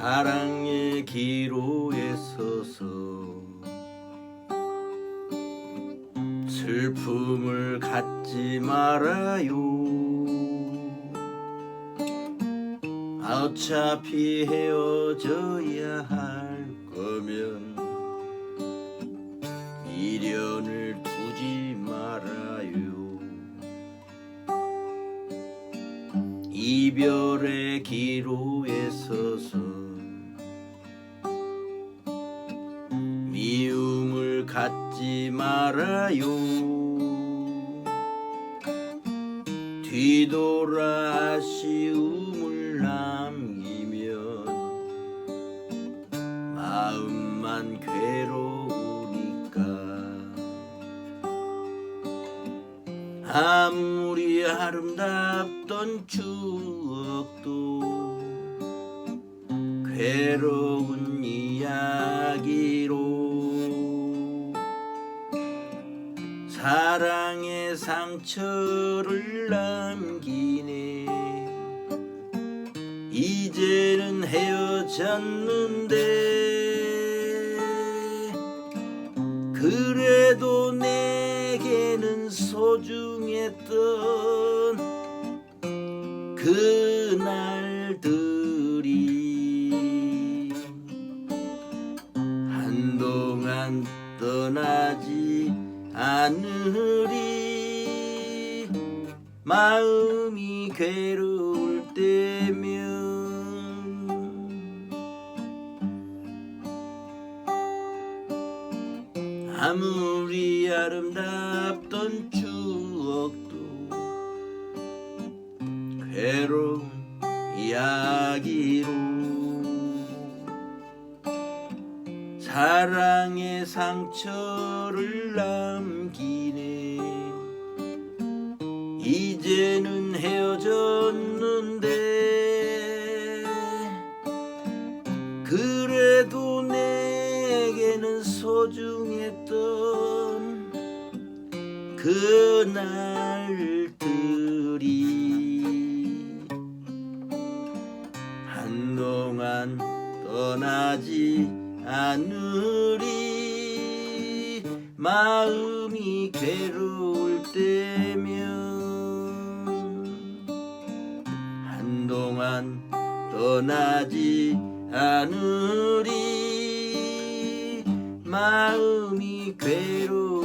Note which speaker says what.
Speaker 1: 사랑의 기로에 서서 슬픔을 갖지 말아요. 어차피 헤어져야 할 거면 미련을 두지 말아요. 이별의 기로에 서서 갖지 말아요. 뒤돌아 아쉬움을 남기면 마음만 괴로우니까. 아무리 아름답던 추억도 괴로운 사랑의 상처를 남기네. 이제는 헤어졌는데 그래도 내게는 소중했던 그날들이 한동안 떠나지 않으리 마음이 괴로울 때면 아무리 아름답던 추억도 괴로운 이야기로 사랑의 상처를 남기네. 이제는 헤어졌는데 그래도 내게는 소중했던 그날들이 한동안 떠나지 않으리 마음이 괴로울 때면 한동안 떠나지 않으리. 마음이 괴로울